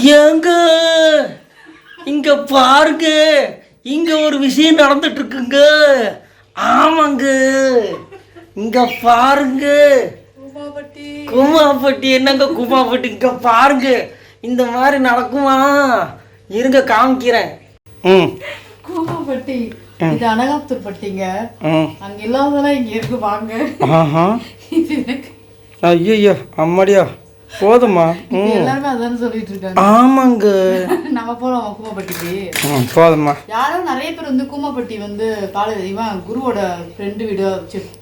ஏங்க? இங்க பாருங்க. இங்க ஒரு விஷயம் நடந்துட்டு இருக்குங்க ஆமாங்க. இங்க பாருங்க. குமாப்பட்டி என்னங்க குமாப்பட்டி இங்க பாருங்க. இந்த மாதிரி நடக்குமா? இருங்க காமிக்கிறேன். ம். கூமாப்பட்டி இது அனகாத்தூர் பட்டிங்க. அங்க இல்லாததெல்லாம் இங்க இருக்கு வாங்க. ஆஹா. இது எனக்கு ஐயோ அம்மாடியா. போதுமா? எல்லாருமே அதானே சொல்லிட்டு இருக்காங்க. ஆமாங்க. நம்ம போலாம் கூமாப்பட்டிக்கு. போதுமா. யாரும் நிறைய பேர் வந்து கூமாப்பட்டி வந்து காலேஜ் இவன் குருவோட ஃப்ரெண்டு வீடு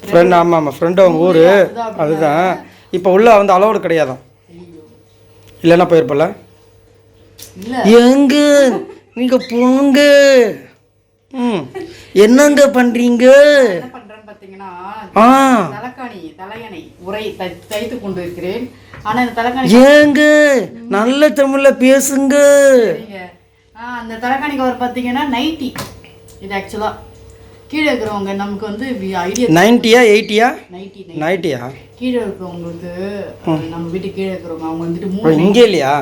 ஃப்ரெண்ட் ஆமாம் ஆமாம் ஃப்ரெண்டு அவங்க ஊர். அதுதான் இப்போ உள்ள வந்து அலோடு கிடையாதான் ஐயோ. இல்லைன்னா போயிருப்பல இல்ல. எங்க நீங்க போங்க. ம். என்னங்க பண்றீங்க? ஆ. தலைக்காணி தலையணை உரை தைத்து கொண்டு இருக்கிறேன் ஆனா இந்த தலைக்காணி ஏங்க நல்ல தமிழ்ல பேசுங்க. அந்த தலைக்காணி கவர் பார்த்தீங்கன்னா நைட்டி இது ஆக்சுவலா கீழே இருக்கிறவங்க நமக்கு வந்து ஐடியா நைன்ட்டியா எயிட்டியா? நைட்டி நைட்டியா கீழே இருக்கிறவங்களுக்கு நம்ம வீட்டு கீழே இருக்கிறவங்க அவங்க வந்துட்டு மூணு இங்கே இல்லையா.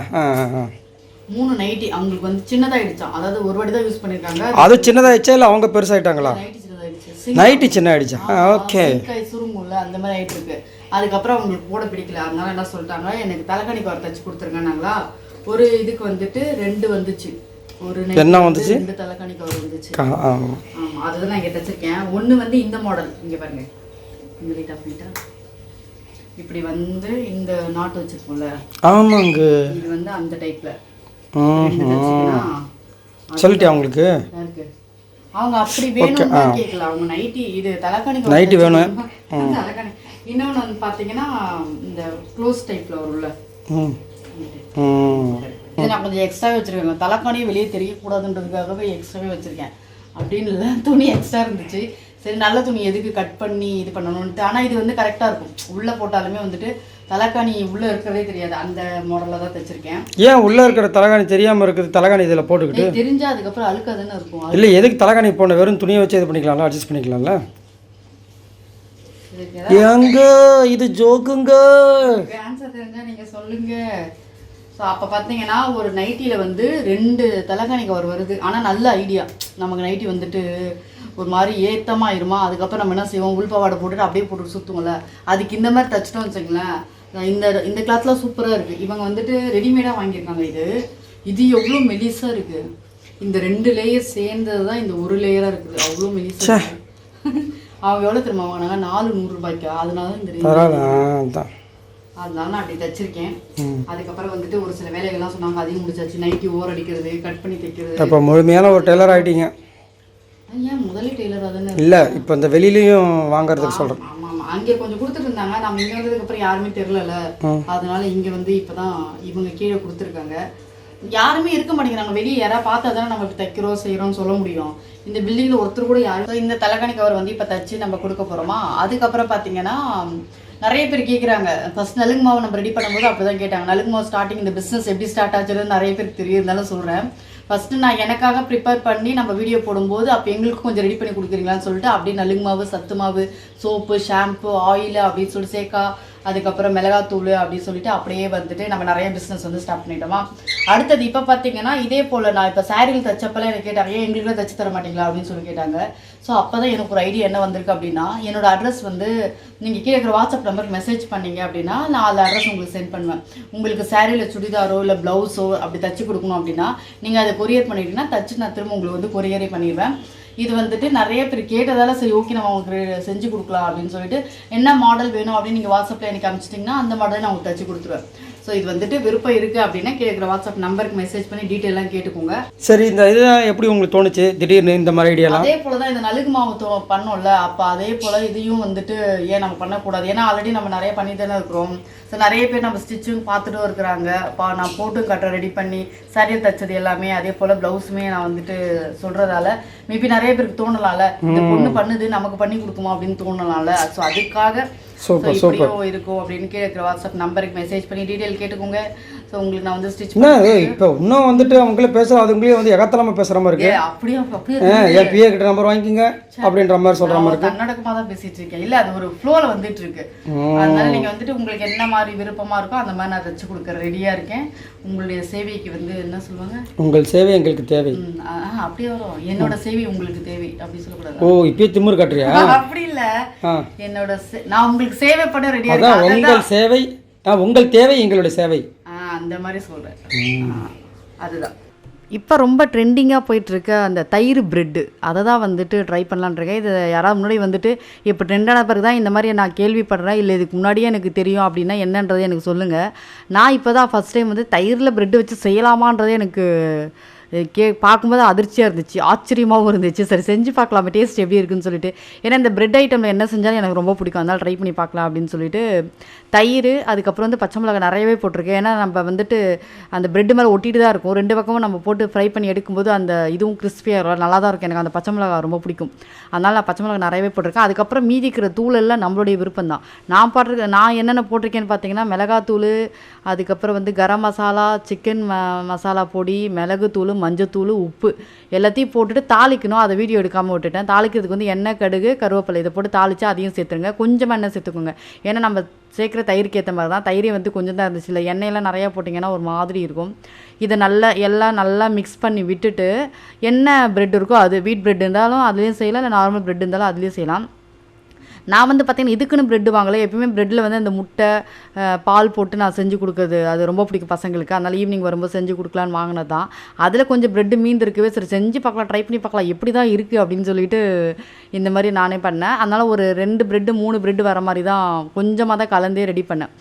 மூணு நைட்டி அவங்களுக்கு வந்து சின்னதாயிடுச்சாம் அதாவது ஒரு வாட்டி தான் யூஸ் பண்ணிருக்காங்க. அது சின்னதாயிடுச்சா இல்லை அவங்க பெருசாயிட்டாங்களா? நைட்டி நைட்டு சின்ன ஆயிடுச்சா ஓகே கை சுருங்கும்ல அந்த மாதிரி ஆயிட்டு இருக்கு. அதுக்கப்புறம் அவங்களுக்கு போட பிடிக்கல. அதனால என்ன சொல்லிட்டாங்க எனக்கு தலைக்காணி கவர் தச்சு கொடுத்துருங்கன்னாங்களா? ஒரு இதுக்கு வந்துட்டு ரெண்டு வந்துச்சு. ஒரு என்ன வந்து வந்துச்சு? ரெண்டு தலைக்காணி கவர் வந்துச்சு. அதுதான் நான் இங்க தச்சிருக்கேன். ஒண்ணு வந்து இந்த மாடல் இங்க பாருங்க. இந்த லைட் ஆஃப் பண்ணிட்டா. இப்படி வந்து இந்த நாட்டு வச்சிருக்கோம்ல ஆமாங்க. இது வந்து அந்த டைப்ல ம் ரெண்டு அவங்க அப்படி வேணும்னு தான் கேட்கல அவங்க நைட்டி இது தலைக்காணி நைட்டி வேணும். தலைக்காணி இன்னொன்னு வந்து பாத்தீங்கன்னா இந்த க்ளோஸ் டைப்ல வரும்ல. இது. நான் கொஞ்சம் எக்ஸ்ட்ராவே வச்சிருக்கேன். தலைக்காணியும் வெளியே தெரியக்கூடாதுன்றதுக்காகவே எக்ஸ்ட்ராவே வச்சிருக்கேன். அப்படின்னு இல்லை துணி எக்ஸ்ட்ரா இருந்துச்சு. சரி நல்ல துணி எதுக்கு கட் பண்ணி இது பண்ணணும்ட்டு ஆனால் இது வந்து கரெக்டாக இருக்கும். உள்ளே போட்டாலுமே வந்துட்டு தலைக்காணி உள்ளே இருக்கிறதே தெரியாது. அந்த மாடலில் தான் தைச்சிருக்கேன். ஏன் உள்ளே இருக்கிற தலைகாணி தெரியாமல் இருக்குது? தலைகாணி இதில் போட்டுக்கிட்டு? இது தெரிஞ்சா அதுக்கப்புறம் அழுக்காதானே இருக்கும். இல்லை எதுக்கு தலைகாணி போன? வெறும் துணியை வச்சு இது பண்ணிக்கலாம்ல அட்ஜஸ்ட் பண்ணிக்கலாம்ல? எங்க இது ஜோக்குங்க. ஆன்சர் தெரிஞ்சா நீங்கள் சொல்லுங்க. ஸோ அப்போ பார்த்தீங்கன்னா ஒரு நைட்டியில் வந்து ரெண்டு தலைகாணி கவர் வருது. ஆனால் நல்ல ஐடியா நமக்கு நைட்டி வந்துட்டு ஒரு மாதிரி ஏத்தமாயிருமா அதுக்கப்புறம் நம்ம என்ன செய்வோம்? உள்பாவாடை போட்டுட்டு அப்படியே போட்டு சுற்றுவோம்ல அதுக்கு இந்த மாதிரி தச்சிட்டோம் வச்சுங்களேன் இந்த இந்த கிளாத்லாம் சூப்பராக இருக்குது இவங்க வந்துட்டு ரெடிமேடாக வாங்கியிருக்காங்க இது. இது எவ்வளோ மெலிசாக இருக்குது இந்த ரெண்டு லேயர் சேர்ந்தது தான் இந்த ஒரு லேயராக இருக்குது. அவ்வளோ மெலிசாக அவங்க எவ்வளோ தெரியுமா வாங்கினாங்க? நாலு நூறு ரூபாய்க்கா? அதனால தான் இந்த அதனால நான் அப்படி தச்சிருக்கேன். அதுக்கப்புறம் வந்துட்டு ஒரு சில வேலைகள்லாம் சொன்னாங்க. அதையும் முடிச்சாச்சு. நைட்டி ஓர் அடிக்கிறது கட் பண்ணி தைக்கிறது. இப்போ முழுமையான ஒரு டெய்லர் ஆகிட்டீங்க அது ஏன் முதலே டெய்லராக தானே இல்லை இப்போ இந்த வெளியிலையும் வாங்குறதுக்கு சொல்கிறேன் அங்கே கொஞ்சம் கொடுத்துட்டு இருந்தாங்க. நம்ம இங்க வந்ததுக்கு அப்புறம் யாருமே தெரியல அதனால இங்க வந்து இப்பதான் இவங்க கீழே கொடுத்துருக்காங்க. யாருமே இருக்க மாட்டேங்கிறாங்க. வெளியே யாராவது பார்த்தா தானே நம்ம தைக்கிறோம் செய்யறோம்னு சொல்ல முடியும். இந்த பில்டிங்ல ஒருத்தர் கூட யாரும் இந்த தலைகாணி கவர் வந்து இப்ப தச்சு நம்ம கொடுக்க போறோமா? அதுக்கப்புறம் பாத்தீங்கன்னா நிறைய பேர் கேட்குறாங்க ஃபர்ஸ்ட் நலுங்கு மாவு நம்ம ரெடி பண்ணும்போது அப்படிதான் கேட்டாங்க. நலுங்கு மாவு ஸ்டார்டிங் இந்த பிஸ்னஸ் எப்படி ஸ்டார்ட் ஆச்சுன்னு நிறைய பேருக்கு தெரியும் இருந்தாலும் சொல்றேன். ஃபர்ஸ்ட் நான் எனக்காக ப்ரிப்பேர் பண்ணி நம்ம வீடியோ போடும்போது அப்போ எங்களுக்கு கொஞ்சம் ரெடி பண்ணி கொடுக்குறீங்களான்னு சொல்லிட்டு அப்படியே நலுங்கு மாவு சத்து மாவு சோப்பு ஷாம்பு ஆயில் அப்படின்னு சொல்லிட்டு சேக்கா அதுக்கப்புறம் மிளகாத்தூள் அப்படின்னு சொல்லிட்டு அப்படியே வந்துட்டு நம்ம நிறைய பிஸ்னஸ் வந்து ஸ்டார்ட் பண்ணிட்டோமா. அடுத்தது இப்போ பார்த்தீங்கன்னா இதே போல் நான் இப்போ சாரீல் தச்சப்பெல்லாம் எனக்கு கேட்டாங்க ஏன் எங்களுக்கு தச்சு தர மாட்டீங்களா? அப்படின்னு சொல்லி கேட்டாங்க. ஸோ அப்போ தான் எனக்கு ஒரு ஐடியா என்ன வந்திருக்கு அப்படின்னா என்னோட அட்ரஸ் வந்து நீங்கள் கீழே இருக்கிற வாட்ஸ்அப் நம்பருக்கு மெசேஜ் பண்ணீங்க அப்படின்னா நான் அந்த அட்ரஸ் உங்களுக்கு சென்ட் பண்ணுவேன். உங்களுக்கு சாரியில் சுடிதாரோ இல்லை ப்ளவுஸோ அப்படி தச்சு கொடுக்கணும் அப்படின்னா நீங்கள் அதை கொரியர் பண்ணிட்டீங்கன்னா தச்சு நான் திரும்ப உங்களுக்கு வந்து கொரியரே பண்ணிடுவேன். இது வந்துட்டு நிறைய பேர் கேட்டதால சரி ஓகே நம்ம உங்களுக்கு செஞ்சு கொடுக்கலாம் அப்படின்னு சொல்லிட்டு என்ன மாடல் வேணும் அப்படின்னு நீங்கள் வாட்ஸ்அப்பில் எனக்கு அனுப்பிச்சிட்டிங்கன்னா அந்த மாடல் நான் உங்களுக்கு தச்சு கொடுத்துருவேன். ஸோ இது வந்துட்டு விருப்பம் இருக்குது அப்படின்னா கேட்குற வாட்ஸ்அப் நம்பருக்கு மெசேஜ் பண்ணி டீட்டெயிலாம் கேட்டுக்கோங்க. சரி இந்த இதுதான் எப்படி உங்களுக்கு தோணுச்சு? திடீர்னு இந்த மாதிரி ஐடியாலாம் அதே போல தான் இந்த நலுங்கு மாவு பண்ணோம்ல அப்போ அதே போல இதையும் வந்துட்டு ஏன் நம்ம பண்ணக்கூடாது? ஏன்னா ஆல்ரெடி நம்ம நிறைய பண்ணி தானே இருக்கிறோம். ஸோ நிறைய பேர் நம்ம ஸ்டிச்சும் பார்த்துட்டும் இருக்கிறாங்க. அப்போ நான் போட்டும் கட்ட ரெடி பண்ணி சரியாக தச்சது எல்லாமே அதே போல் ப்ளவுஸுமே நான் வந்துட்டு சொல்கிறதால மேபி நிறைய பேருக்கு தோணலாம்ல. இந்த பொண்ணு பண்ணுது நமக்கு பண்ணி கொடுக்குமா அப்படின்னு தோணலாம்ல. ஸோ அதுக்காக சூப்பர் இப்படியும் இருக்கும் அப்படின்னு கீழே இருக்கிற வாட்ஸ்அப் நம்பருக்கு மெசேஜ் பண்ணி டீட்டெயில் கேட்டுக்கோங்க. ஸோ உங்களுக்கு நான் வந்து ஸ்டிச் இப்போ இன்னும் வந்துட்டு அவங்களே பேசுகிற அதுங்களே வந்து எகத்தலாம பேசுகிற மாதிரி இருக்கு. அப்படியே? அப்படியே என் பிஏ கிட்ட நம்பர் வாங்கிக்கோங்க அப்படின்ற மாதிரி சொல்கிற மாதிரி இருக்கு. கர்நாடகமா தான் பேசிட்டு இருக்கேன். இல்ல அது ஒரு ஃப்ளோல வந்துட்டு இருக்கு. அதனால நீங்க வந்துட்டு உங்களுக்கு என்ன மாதிரி விருப்பமா இருக்கோ அந்த மாதிரி நான் தச்சு கொடுக்க ரெடியா இருக்கேன். உங்களுடைய சேவைக்கு வந்து என்ன சொல்லுவாங்க? உங்கள் சேவை எங்களுக்கு தேவை. அப்படியே வரும். என்னோட சேவை உங்களுக்கு தேவை அப்படி சொல்லக்கூடாது? ஓ இப்பயே திமிரு காட்டுறியா? அப்படி இல்ல. என்னோட நான் உங்களுக்கு சேவைப்பட ரெடியா அதான் இருக்கேன் உங்கள் சேவை உங்கள் தேவை எங்களுடைய சேவை. அந்த மாதிரி சொல்கிறேன் அதுதான். இப்போ ரொம்ப ட்ரெண்டிங்காக போயிட்டுருக்க அந்த தயிர் பிரெட்டு அதை தான் வந்துட்டு ட்ரை பண்ணலான்னு இருக்கேன். இது யாராவது முன்னாடி வந்துட்டு இப்போ ட்ரெண்டான பிறகு தான் இந்த மாதிரி நான் கேள்விப்படுறேன். இல்லை இதுக்கு முன்னாடியே எனக்கு தெரியும் அப்படின்னா என்னன்றது எனக்கு சொல்லுங்கள் நான் இப்போ தான் ஃபஸ்ட் டைம் வந்து தயிரில் பிரெட்டு வச்சு செய்யலாமான்றதே எனக்கு கே பார்க்கும்போது அதிர்ச்சியாக இருந்துச்சு ஆச்சரியமாகவும் இருந்துச்சு. சரி செஞ்சு பார்க்கலாமே டேஸ்ட் எப்படி இருக்குன்னு சொல்லிட்டு. ஏன்னா இந்த பிரெட் ஐட்டமில் என்ன செஞ்சாலும் எனக்கு ரொம்ப பிடிக்கும். அதனால் ட்ரை பண்ணி பார்க்கலாம் அப்படின்னு சொல்லிட்டு தயிர் அதுக்கப்புறம் வந்து பச்சை மிளகாய் நிறையவே போட்டிருக்கேன். ஏன்னா நம்ம வந்துட்டு அந்த பிரெட் மேலே ஒட்டிட்டு தான் இருக்கும். ரெண்டு பக்கமும் நம்ம போட்டு ஃப்ரை பண்ணி எடுக்கும்போது அந்த இதுவும் கிறிஸ்பியாக இருக்கும். நல்லா தான் இருக்கும். எனக்கு அந்த பச்சை மிளகாய் ரொம்ப பிடிக்கும். அதனால நான் பச்சை மிளகாய் நிறையவே போட்டிருக்கேன். அதுக்கப்புறம் மீதி இருக்கிற தூள் எல்லாம் நம்மளுடைய விருப்பம் தான். நான் போட்டிருக்க நான் என்னென்ன போட்டிருக்கேன்னு பார்த்தீங்கன்னா மிளகாத்தூள் அதுக்கப்புறம் வந்து கரம் மசாலா சிக்கன் ம மசாலா பொடி மிளகுத்தூள் மஞ்சத்தூள் உப்பு எல்லாத்தையும் போட்டுட்டு தாளிக்கணும். அதை வீடியோ எடுக்காமல் விட்டுட்டேன். தாளிக்கிறதுக்கு வந்து எண்ணெய் கடுகு கருவேப்பிலை இதை போட்டு தாளித்து அதையும் சேர்த்துருங்க. கொஞ்சமாக எண்ணெய் சேர்த்துக்கோங்க. ஏன்னா நம்ம சேர்க்குற தயிருக்கு ஏற்ற மாதிரி தான் தயிரே வந்து கொஞ்சம் தான் இருந்துச்சு. இல்லை எண்ணெயெல்லாம் நிறையா போட்டிங்கன்னா ஒரு மாதிரி இருக்கும். இதை நல்லா எல்லாம் நல்லா மிக்ஸ் பண்ணி விட்டுட்டு என்ன பிரெட் இருக்கோ அது வீட் பிரெட் இருந்தாலும் அதுலேயும் செய்யலாம். இல்லை நார்மல் பிரெட் இருந்தாலும் அதுலேயும் செய்யலாம். நான் வந்து பார்த்தீங்கன்னா இதுக்குன்னு ப்ரெட் வாங்கலை. எப்பயுமே ப்ரெட்டில் வந்து அந்த முட்டை பால் போட்டு நான் செஞ்சு கொடுக்குறது. அது ரொம்ப பிடிக்கும் பசங்களுக்கு. அதனால் ஈவினிங் வரும்போது செஞ்சு கொடுக்கலான்னு வாங்கினது தான் அதில் கொஞ்சம் ப்ரெட்டு மீந்து இருக்கவே. சரி செஞ்சு பார்க்கலாம் ட்ரை பண்ணி பார்க்கலாம். எப்படி தான் இருக்குது அப்படின்னு சொல்லிட்டு இந்த மாதிரி நானே பண்ணேன். அதனால் ஒரு ரெண்டு ப்ரெட்டு மூணு ப்ரெட்டு வர மாதிரி தான் கொஞ்சமாக தான் கலந்தே ரெடி பண்ணேன்.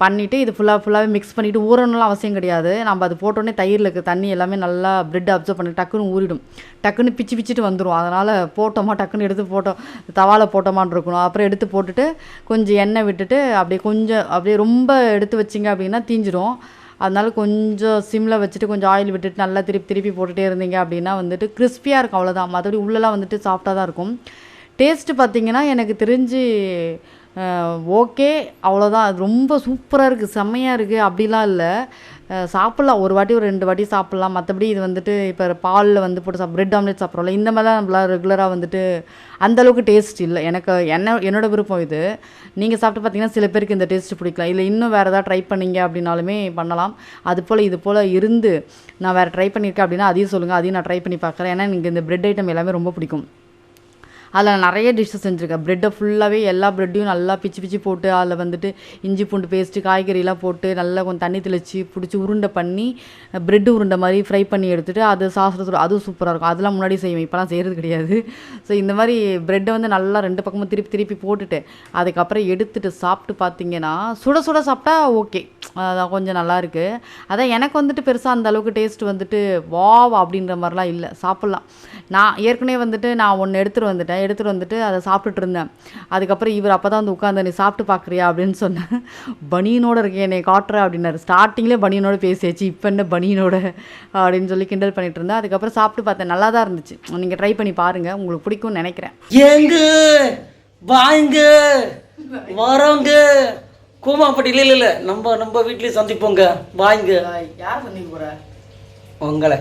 பண்ணிவிட்டு இது ஃபுல்லாக ஃபுல்லாகவே மிக்ஸ் பண்ணிவிட்டு ஊறணும்லாம் அவசியம் கிடையாது. நம்ம அது போட்டோடனே தயிரில் இருக்க. தண்ணி எல்லாமே நல்லா பிரெட் அப்சர்வ் பண்ணி டக்குன்னு ஊறிடும். டக்குன்னு பிச்சு பிச்சுட்டு வந்துடும் அதனால் போட்டோமா டக்குன்னு எடுத்து போட்டோம் தவாவில் போட்டோமான்னு இருக்கணும். அப்புறம் எடுத்து போட்டுட்டு கொஞ்சம் எண்ணெய் விட்டுட்டு அப்படியே கொஞ்சம் அப்படியே ரொம்ப எடுத்து வச்சிங்க அப்படின்னா தீஞ்சிடும் அதனால கொஞ்சம் சிம்மில் வச்சுட்டு கொஞ்சம் ஆயில் விட்டுட்டு நல்லா திருப்பி திருப்பி போட்டுகிட்டே இருந்தீங்க அப்படின்னா வந்துட்டு கிறிஸ்பியாக இருக்கும். அவ்வளோதான் மற்றபடி உள்ளெல்லாம் வந்துட்டு சாஃப்டாக தான் இருக்கும். டேஸ்ட்டு பார்த்தீங்கன்னா எனக்கு தெரிஞ்சு ஓகே அவ்வளோதான் அது ரொம்ப சூப்பராக இருக்குது செம்மையாக இருக்குது அப்படிலாம் இல்லை. சாப்பிட்லாம். ஒரு வாட்டி ஒரு ரெண்டு வாட்டி சாப்பிட்லாம். மற்றபடி இது வந்துட்டு இப்போ பாலில் வந்து போட்டு சாப் பிரெட் ஆம்லேட் சாப்பிட்றோம்ல இந்த மாதிரிலாம் நம்மளாம் ரெகுலராக வந்துட்டு அந்தளவுக்கு டேஸ்ட் இல்லை. எனக்கு என்ன என்னோட விருப்பம் இது. நீங்கள் சாப்பிட்டு பார்த்தீங்கன்னா சில பேருக்கு இந்த டேஸ்ட் பிடிக்கலாம். இல்லை இன்னும் வேறு ஏதாவது ட்ரை பண்ணீங்க அப்படின்னாலுமே பண்ணலாம். அது போல் இது போல் இருந்து நான் வேறு ட்ரை பண்ணியிருக்கேன் அப்படின்னா அதையும் சொல்லுங்கள் அதையும் நான் ட்ரை பண்ணி பார்க்குறேன். ஏன்னா எனக்கு இந்த பிரெட் ஐட்டம் எல்லாமே ரொம்ப பிடிக்கும். அதில் நிறைய டிஷ்ஷஸ் செஞ்சுருக்கேன். ப்ரெட்டை ஃபுல்லாகவே எல்லா ப்ரெட்டையும் நல்லா பிச்சு பிச்சு போட்டு அதில் வந்துட்டு இஞ்சி பூண்டு பேஸ்ட்டு காய்கறிலாம் போட்டு நல்லா கொஞ்சம் தண்ணி தெளித்து பிடிச்சி உருண்டை பண்ணி ப்ரெட்டு உருண்டை மாதிரி ஃப்ரை பண்ணி எடுத்துகிட்டு அது சாப்பிட்றது அதுவும் சூப்பராக இருக்கும். அதெல்லாம் முன்னாடி செய்வேன். இப்போலாம் செய்கிறது கிடையாது. ஸோ இந்த மாதிரி ப்ரெட்டை வந்து நல்லா ரெண்டு பக்கமும் திருப்பி திருப்பி போட்டுட்டு அதுக்கப்புறம் எடுத்துகிட்டு சாப்பிட்டு பார்த்தீங்கன்னா சுட சுட சாப்பிட்டா ஓகே அதான் கொஞ்சம் நல்லாயிருக்கு அதான் எனக்கு வந்துட்டு பெருசாக அந்த அளவுக்கு டேஸ்ட் வந்துட்டு வாவ் அப்படின்ற மாதிரிலாம் இல்லை. சாப்பிட்லாம். நான் ஏற்கனவே வந்துட்டு நான் ஒன்று எடுத்துகிட்டு வந்துட்டேன் எடுத்துகிட்டு வந்துட்டு அதை சாப்பிட்டுட்டு இருந்தேன். அதுக்கப்புறம் இவர் அப்போ தான் வந்து உட்காந்து நீ சாப்பிட்டு பார்க்குறியா அப்படின்னு சொன்னேன் பனியனோட இருக்கேன் என்னை காட்டுற அப்படின்னாரு. ஸ்டார்டிங்லேயே பனியனோட பேசியாச்சு இப்போ என்ன பனியனோட? அப்படின்னு சொல்லி கிண்டல் பண்ணிட்டு இருந்தேன். அதுக்கப்புறம் சாப்பிட்டு பார்த்தேன் நல்லா தான் இருந்துச்சு. நீங்கள் ட்ரை பண்ணி பாருங்கள் உங்களுக்கு பிடிக்கும்னு நினைக்கிறேன். ஏங்க வாங்க வரோங்க கூமாப்பட்டி இல்லை இல்லை நம்ம நம்ம வீட்லயே சந்திப்போங்க. வாங்க யார் சந்திக்க போகிற உங்களை.